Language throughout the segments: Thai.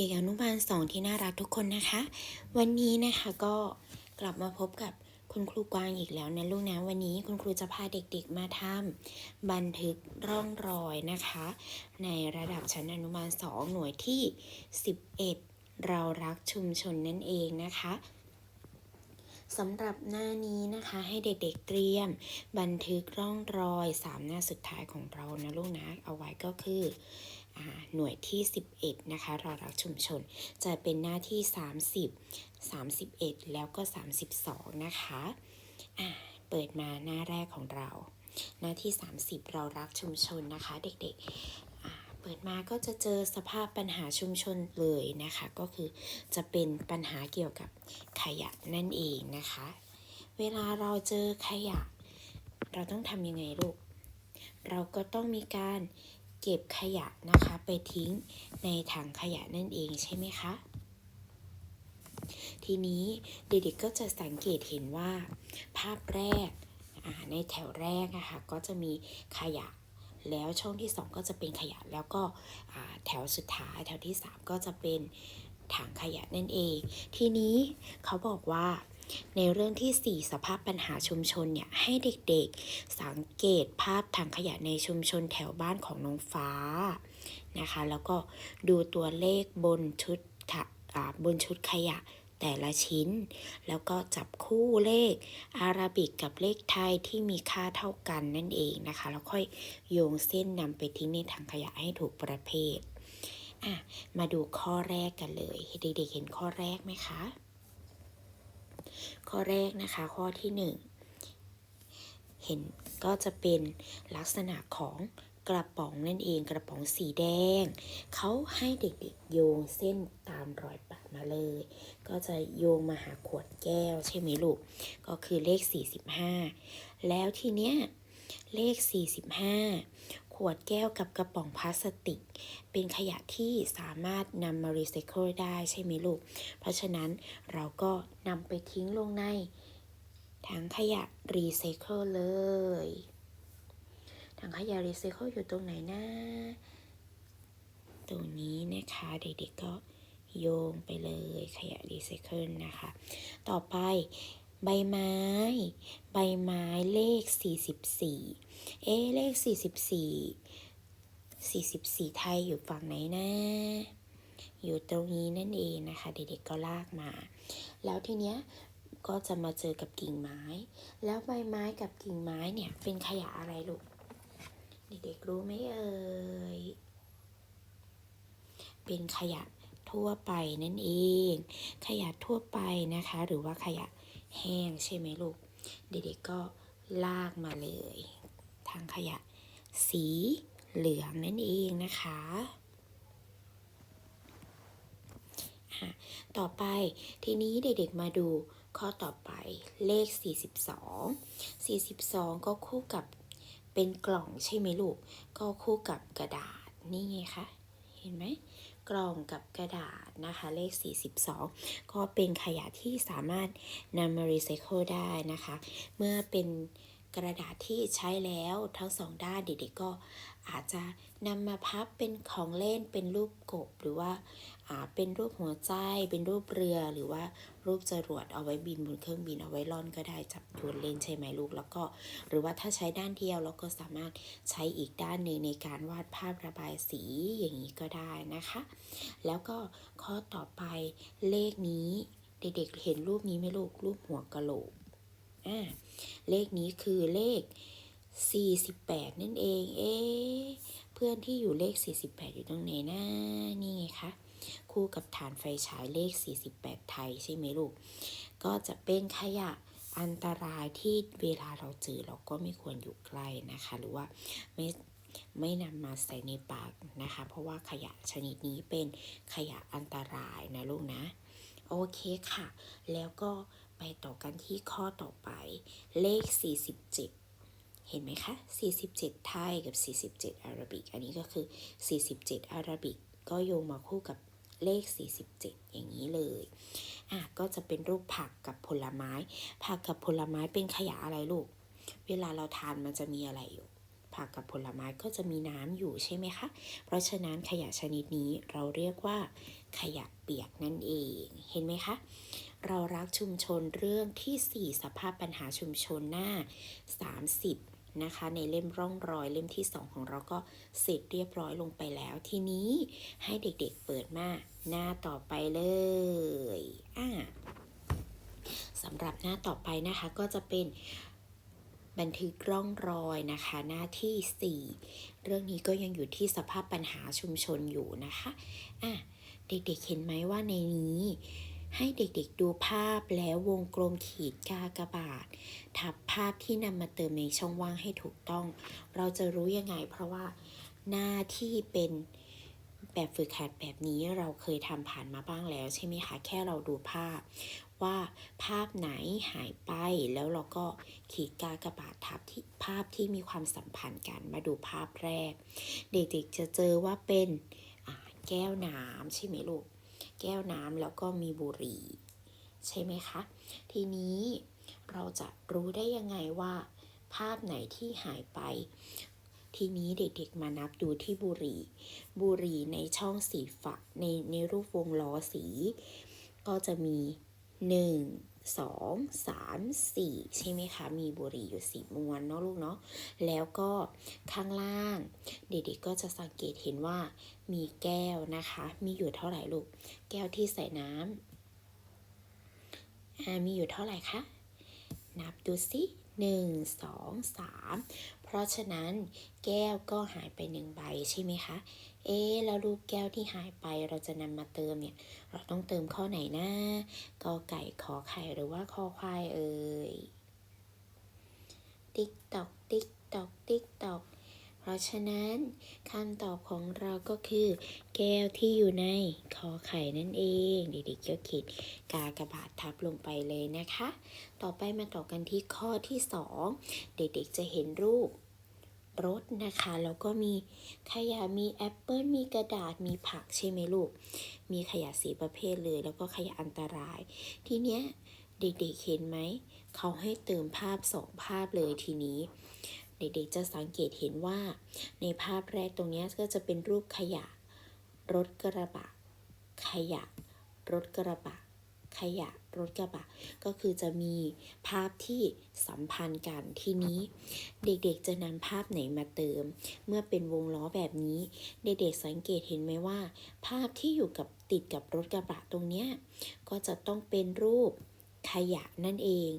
ด็กๆอนุบาลสองที่น่ารักทุกคนนะคะ วันนี้นะคะก็กลับมาพบกับคุณครูกวางอีกแล้วนะลูกนะวันนี้คุณครูจะพาเด็กๆมาทำบันทึกร่องรอยนะคะ ในระดับชั้นอนุบาลสองหน่วยที่ 11 เรารักชุมชนนั่นเองนะคะสำหรับหน้านี้นะคะให้เด็กๆเตรียม บันทึกร่องรอย 3 หน้าสุดท้ายของเรานะลูกนะเอาไว้ก็คือ หน่วยที่ 11 นะคะรารักชุมชน จะเป็นหน้าที่ 30 31 แล้วก็ 32 นะคะเปิดมาหน้าแรกของเรา หน้าที่ 30 เรารักชุมชนนะคะ เด็กๆ เปิดมาก็จะเจอสภาพปัญหาชุมชนเลยนะคะ ก็คือจะเป็นปัญหาเกี่ยวกับขยะนั่นเองนะคะ เวลาเราเจอขยะ เราต้องทำยังไงลูก เราก็ต้องมีการ เก็บขยะนะคะ ไปทิ้งในถังขยะนั่นเองใช่ไหมคะ ทีนี้เด็กๆก็จะสังเกตเห็นว่า ภาพแรกในแถวแรกนะคะก็จะมีขยะแล้วช่องที่ 2 ก็จะเป็นขยะแล้วก็แถวสุดท้ายแถวที่ 3 ก็จะเป็นถังขยะนั่นเอง ทีนี้เขาบอกว่า ในเรื่องที่ 4 สภาพปัญหาชุมชนเนี่ยให้เด็กๆ สังเกตภาพถังขยะในชุมชนแถวบ้านของน้องฟ้านะคะ แล้วก็ดูตัวเลขบนชุดท่าบนชุดขยะแต่ละชิ้น แล้วก็จับคู่เลขอาราบิกกับเลขไทยที่มีค่าเท่ากันนั่นเองนะคะ แล้วค่อยโยงเส้นนำไปทิ้งในถังขยะให้ถูกประเภทอะมาดูข้อแรกกันเลย เด็กๆเห็นข้อแรกไหมคะ ข้อแรกนะคะข้อที่หนึ่งเห็นก็จะเป็นลักษณะของกระป๋องนั่นเองกระป๋องสีแดง เขาให้เด็กๆโยงเส้นตามรอยปะมาเลย ก็จะโยงมาหาขวดแก้วใช่ไหมลูก ก็คือเลข 45 แล้วทีเนี้ยเลข 45 ขวดแก้วกับกระป๋องพลาสติก เป็นขยะที่สามารถนำมารีไซเคิลได้ใช่ไหมลูก เพราะฉะนั้นเราก็นำไปทิ้งลงในถังขยะรีไซเคิลเลย ถังขยะรีไซเคิลอยู่ตรงไหนนะ ตรงนี้นะคะเด็กๆก็โยงไปเลยขยะรีไซเคิลนะคะ ต่อไป ใบไม้ ใบไม้เลข 44 เอ๊เลข 44 44 ไทยอยู่ฝั่งไหนนะ อยู่ตรงนี้นั่นเองนะคะ เด็กๆก็ลากมา แล้วทีเนี้ยก็จะมาเจอกับกิ่งไม้ แล้วใบไม้กับกิ่งไม้เนี่ยเป็นขยะอะไรลูก เด็กๆรู้ไหมเอ่ย เป็นขยะทั่วไปนั่นเอง ขยะทั่วไปนะคะ หรือว่าขยะ แห้งใช่ไหมลูก เด็กๆก็ลากมาเลย ทางขยะ สีเหลืองนั่นเองนะคะอะต่อไปทีนี้เด็กๆมาดูข้อต่อไปเลข 42 42 ก็คู่กับเป็นกล่องใช่ไหมลูก ก็คู่กับกระดาษนี่ไงคะ เห็นไหม กล่องกับกระดาษนะคะ เลข 42 ก็เป็นขยะที่สามารถนำมารีไซเคิลได้นะคะ เมื่อเป็นกระดาษที่ใช้แล้วทั้งสองด้านเด็กๆก็ อาจจะนำมาพับเป็นของเล่นเป็นรูปกบหรือว่าเป็นรูปหัวใจ เป็นรูปเรือหรือว่ารูปจรวดเอาไว้บินบนเครื่องบินเอาไว้ล่อนก็ได้จับโยนเล่นใช่ไหมลูกแล้วก็ หรือว่าถ้าใช้ด้านเดียวเราก็สามารถใช้อีกด้านหนึ่งในการวาดภาพระบายสีอย่างนี้ก็ได้นะคะ แล้วก็ข้อต่อไปเลขนี้เด็กๆเห็นรูปนี้ไหมลูกรูปหัวกะโหลกอ่าเลขนี้คือเลข 48 นั่นเอง เอ๊ะเพื่อนที่อยู่เลข 48 อยู่ตรงไหนนะนี่ไงคะ คู่กับฐานไฟฉายเลข 48 ไทยใช่ไหมลูก ก็จะเป็นขยะอันตรายที่เวลาเราเจอเราก็ไม่ควรอยู่ใกล้นะคะ หรือว่าไม่ไม่นำมาใส่ในปากนะคะ เพราะว่าขยะชนิดนี้เป็นขยะอันตรายนะลูกนะ โอเคค่ะ แล้วก็ไปต่อกันที่ข้อต่อไปเลข 47 เห็นไหมคะ 47 ไทยกับ 47 อาราบิก อันนี้ก็คือ 47 อาราบิก ก็โยงมาคู่กับเลข 47 อย่างนี้เลย อะ ก็จะเป็นรูปผักกับผลไม้ ผักกับผลไม้เป็นขยะอะไรลูก เวลาเราทานมันจะมีอะไรอยู่ ผักกับผลไม้ก็จะมีน้ำอยู่ใช่ไหมคะ เพราะฉะนั้นขยะชนิดนี้เราเรียกว่า ขยะเปียกนั่นเอง เห็นไหมคะ เรารักชุมชนเรื่องที่ 4 สภาพปัญหาชุมชนหน้า 30 นะคะ ในเล่มร่องรอยเล่มที่ 2 ของเราก็เสร็จเรียบร้อยลงไปแล้ว ทีนี้ให้เด็กๆเปิดมาหน้าต่อไปเลยอ่าสำหรับหน้าต่อไปนะคะก็จะเป็นบันทึกร่องรอยนะคะ หน้าที่ 4 เรื่องนี้ก็ยังอยู่ที่สภาพปัญหาชุมชนอยู่นะคะอะเด็กๆเห็นไหมว่าในนี้ ให้เด็กๆดูภาพแล้ววงกลมขีดกากบาท ทับภาพที่นำมาเติมในช่องว่างให้ถูกต้อง เราจะรู้ยังไง เพราะว่าหน้าที่เป็นแบบฝึกหัดแบบนี้เราเคยทำผ่านมาบ้างแล้ว ใช่ไหมคะ แค่เราดูภาพ ว่าภาพไหนหายไปแล้วเราก็ขีดกากบาททับที่ภาพที่มีความสัมพันธ์กันมาดูภาพแรก เด็กๆจะเจอว่าเป็นแก้วน้ำใช่ไหมลูก แก้วน้ำแล้วก็มีบุหรี่ใช่ไหมคะ ทีนี้เราจะรู้ได้ยังไงว่า ภาพไหนที่หายไป ทีนี้เด็กๆมานับดูที่บุหรี่ บุหรี่ในช่องสีฝักในในรูปวงล้อสี ก็จะมี 1 2 3 4 ใช่ไหมคะ มีบุหรี่อยู่สีมวนเนาะลูกเนาะ แล้วก็ข้างล่าง เด็กๆก็จะสังเกตเห็นว่ามีแก้วนะคะ มีอยู่เท่าไหร่ลูก แก้วที่ใส่น้ำมีอยู่เท่าไหร่คะ นับดูสิหนึ่งสองสามเพราะฉะนั้นแก้วก็หายไปหนึ่งใบใช่ไหมคะ เอ๊แล้วรูปแก้วที่หายไปเราจะนำมาเติมเนี่ย เราต้องเติมข้อไหนนะกอไก่ขอไข่หรือว่าคอควายเอ่ย ติ๊กตอก ติ๊กตอก ติ๊กตอก เพราะฉะนั้นคำตอบของเราก็คือ แก้วที่อยู่ในคอไข่นั่นเอง เด็กๆก็ขีดกากระบาททับลงไปเลยนะคะ ต่อไปมาต่อกันที่ข้อที่ 2 เด็กๆจะเห็นรูป รถนะคะ แล้วก็มีขยะมีแอปเปิลมีกระดาษมีผักใช่ไหมลูก มีขยะสีประเภทเลย แล้วก็ขยะอันตราย ทีเนี้ยเด็กๆเห็นไหม เขาให้เติมภาพสองภาพเลยทีนี้ เด็กๆจะสังเกตเห็นว่า ในภาพแรกตรงเนี้ยก็จะเป็นรูปขยะ รถกระบะ ขยะ รถกระบะ ขยะ รถกระบะ ก็คือจะมีภาพที่สัมพันธ์กันทีนี้ เด็กๆจะนำภาพไหนมาเติม เมื่อเป็นวงล้อแบบนี้ เด็กๆสังเกตเห็นไหมว่า ภาพที่อยู่กับติดกับรถกระบะตรงเนี้ยก็จะต้องเป็นรูปขยะนั่นเอง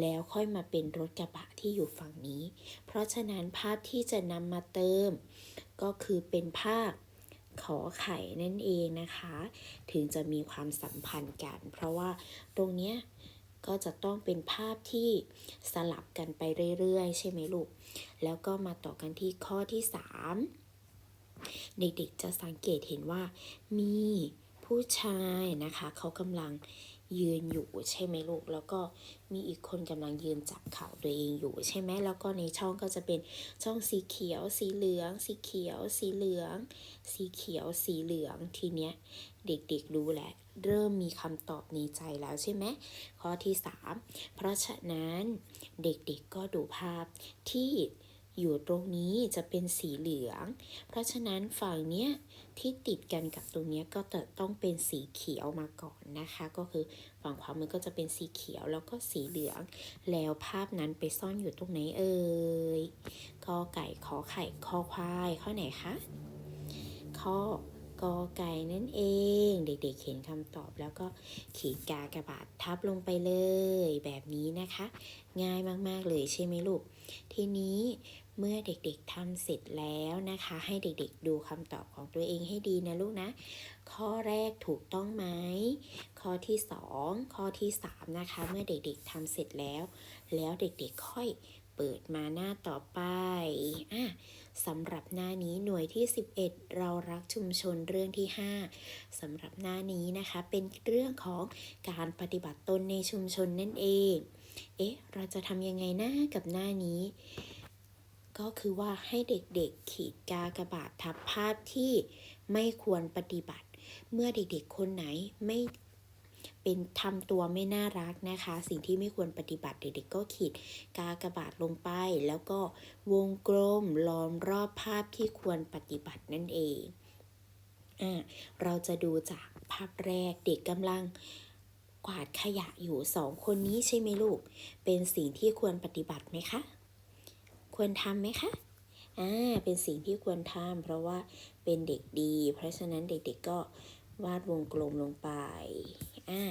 แล้วค่อยมาเป็นรถกระบะที่อยู่ฝั่งนี้ เพราะฉะนั้นภาพที่จะนำมาเติม ก็คือเป็นภาพ ขอไข่นั่นเองนะคะ ถึงจะมีความสัมพันธ์กัน เพราะว่าตรงเนี้ยก็จะต้องเป็นภาพที่สลับกันไปเรื่อยๆ ใช่ไหมลูก แล้วก็มาต่อกันที่ข้อที่ 3 เด็กๆจะสังเกตเห็นว่ามีผู้ชายนะคะ เขากำลัง ยืนอยู่ใช่ไหมลูก แล้วก็มีอีกคนกำลังยืนจับเข่าตัวเองอยู่ใช่ไหมแล้วก็ในช่องก็จะเป็นช่องสีเขียว สีเหลือง สีเขียว สีเหลือง สีเขียว สีเหลืองทีเนี้ยเด็กๆรู้แหละ เริ่มมีคำตอบในใจแล้วใช่ไหมข้อที่ 3 เพราะฉะนั้นเด็กๆก็ดูภาพที่ อยู่ตรงนี้จะเป็นสีเหลือง เพราะฉะนั้นฝั่งเนี้ยที่ติดกันกับตรงเนี้ยก็จะต้องเป็นสีเขียวมาก่อนนะคะ ก็คือฝั่งขวามือก็จะเป็นสีเขียวแล้วก็สีเหลือง แล้วภาพนั้นไปซ่อนอยู่ตรงไหนเอ่ยกอไก่ขอไข่คอควายข้อไหนคะข้อกอไก่นั่นเอง เด็กๆเห็นคำตอบแล้วก็ขีดกากระบาดทับลงไปเลย แบบนี้นะคะ ง่ายมากๆเลยใช่ไหมลูก ทีนี้ เมื่อเด็กๆทำเสร็จแล้วนะคะ ให้เด็กๆดูคำตอบของตัวเองให้ดีนะลูกนะ ข้อแรกถูกต้องไหม ข้อที่ 2 ข้อที่ 3 นะคะ เมื่อเด็กๆทำเสร็จแล้ว แล้วเด็กๆค่อยเปิดมาหน้าต่อไปอะสำหรับหน้านี้หน่วยที่ 11 เรารักชุมชนเรื่องที่ 5สำหรับหน้านี้นะคะ เป็นเรื่องของการปฏิบัติตนในชุมชนนั่นเอง เอ๊ะ เราจะทำยังไงหน้ากับหน้านี้ ก็คือว่าให้เด็กๆขีดกากบาททับภาพที่ไม่ควรปฏิบัติ เมื่อเด็กๆคนไหนไม่เป็นทำตัวไม่น่ารักนะคะ สิ่งที่ไม่ควรปฏิบัติเด็กๆก็ขีดกากบาทลงไป แล้วก็วงกลมล้อมรอบภาพที่ควรปฏิบัตินั่นเองอ่าเราจะดูจากภาพแรกเด็กกำลังกวาดขยะอยู่สองคนนี้ใช่ไหมลูก เป็นสิ่งที่ควรปฏิบัติไหมคะ ควรทำไหมคะอ่าเป็นสิ่งที่ควรทำเพราะว่าเป็นเด็กดี เพราะฉะนั้นเด็กๆก็วาดวงกลมลงไปอ่า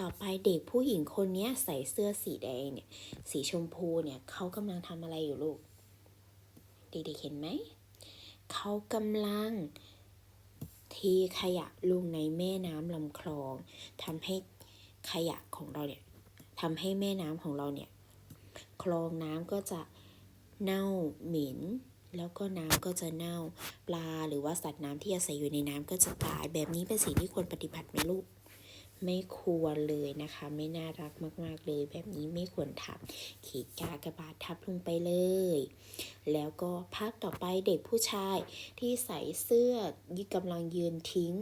ต่อไปเด็กผู้หญิงคนนี้ใส่เสื้อสีแดงเนี่ย สีชมพูเนี่ยเขากำลังทำอะไรอยู่ลูก เด็กๆเห็นไหม เขากำลังเทขยะลงในแม่น้ำลำคลองทำให้ขยะของเราเนี่ยทำให้แม่น้ำของเราเนี่ย คลองน้ำก็จะ เน่าเหม็น แล้วก็น้ำก็จะเน่าปลาหรือว่าสัตว์น้ำที่อาศัยอยู่ในน้ำก็จะตาย แบบนี้เป็นสิ่งที่ควรปฏิบัติไหมลูกไม่ควรเลยนะคะ ไม่น่ารักมาก ๆ เลย แบบนี้ไม่ควรทำขีดกากระบาดทับลงไปเลย แล้วก็ภาพต่อไปเด็กผู้ชายที่ใส่เสื้อยืกำลังยืนทิ้ง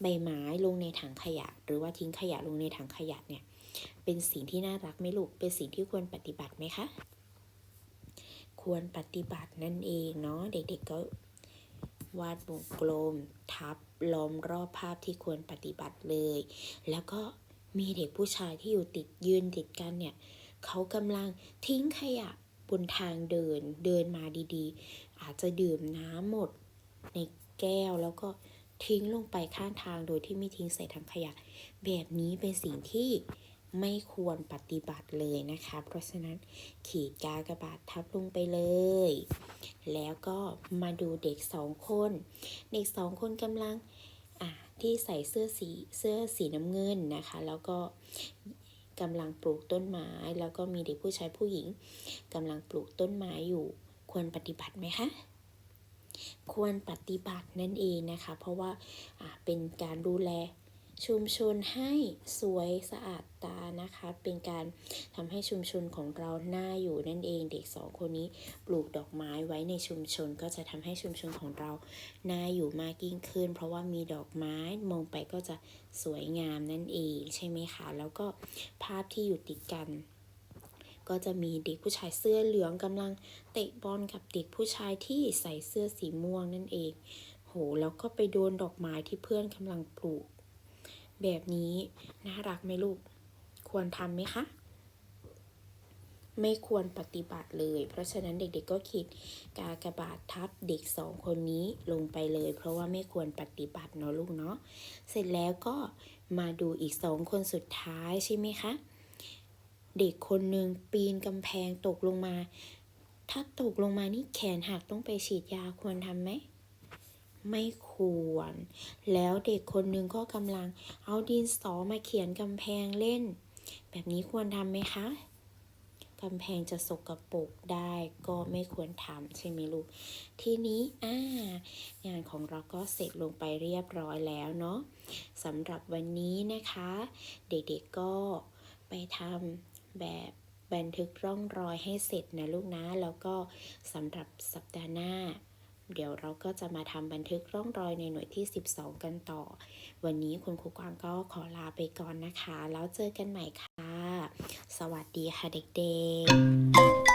ใบไม้ลงในถังขยะ หรือว่าทิ้งขยะลงในถังขยะเนี่ย เป็นสิ่งที่น่ารักไหมลูกเป็นสิ่งที่ควรปฏิบัติไหมคะ ควรปฏิบัตินั่นเองเนาะเด็กๆก็วาดวงกลม ทับล้อมรอบภาพที่ควรปฏิบัติเลย แล้วก็มีเด็กผู้ชายที่อยู่ติดยืนติดกันเนี่ยเขากำลังทิ้งขยะบนทางเดินเดินมาดีๆ อาจจะดื่มน้ำหมดในแก้วแล้วก็ทิ้งลงไปข้างทางโดยที่ไม่ทิ้งใส่ถังขยะ แบบนี้เป็นสิ่งที่ ไม่ควรปฏิบัติเลยนะคะ เพราะฉะนั้นขีดกากบาททับลงไปเลย แล้วก็มาดูเด็กสองคน เด็กสองคนกำลังที่ใส่เสื้อสีเสื้อสีน้ำเงินนะคะ แล้วก็กำลังปลูกต้นไม้ แล้วก็มีเด็กผู้ชายผู้หญิงกำลังปลูกต้นไม้อยู่ ควรปฏิบัติไหมคะควรปฏิบัตินั่นเองนะคะ เพราะว่าเป็นการดูแล ชุมชนให้สวยสะอาดตานะคะ เป็นการทำให้ชุมชนของเราน่าอยู่นั่นเองเด็กสองคนนี้ปลูกดอกไม้ไว้ในชุมชนก็จะทำให้ชุมชนของเราน่าอยู่มากยิ่งขึ้น เพราะว่ามีดอกไม้มองไปก็จะสวยงามนั่นเองใช่ไหมคะ แล้วก็ภาพที่อยู่ติดกันก็จะมีเด็กผู้ชายเสื้อเหลืองกำลังเตะบอลกับเด็กผู้ชายที่ใส่เสื้อสีม่วงนั่นเอง โห แล้วก็ไปโดนดอกไม้ที่เพื่อนกำลังปลูก แบบนี้น่ารักไหมลูก ควรทำไหมคะ ไม่ควรปฏิบัติเลย เพราะฉะนั้นเด็กๆก็ขีดกากบาททับเด็กสองคนนี้ลงไปเลย เพราะว่าไม่ควรปฏิบัติเนาะลูกเนาะ เสร็จแล้วก็มาดูอีกสองคนสุดท้ายใช่ไหมคะ เด็กคนหนึ่งปีนกำแพงตกลงมา ถ้าตกลงมานี่แขนหักต้องไปฉีดยาควรทำไหม ไม่ควร แล้วเด็กคนหนึ่งก็กำลังเอาดินสอมาเขียนกำแพงเล่น แบบนี้ควรทำไหมคะกำแพงจะสกรปรกได้ก็ไม่ควรทำใช่ไหมลูก ทีนี้อ่างานของเราก็เสร็จลงไปเรียบร้อยแล้วเนาะสำหรับวันนี้นะคะ เด็กๆก็ไปทำแบบบันทึกร่องรอยให้เสร็จนะลูกนะ แล้วก็สำหรับสัปดาห์หน้า เดี๋ยวเราก็จะมาทำบันทึกร่องรอยในหน่วยที่ 12 กันต่อ วันนี้คุณครูกวางก็ขอลาไปก่อนนะคะ แล้วเจอกันใหม่ค่ะ สวัสดีค่ะเด็กๆ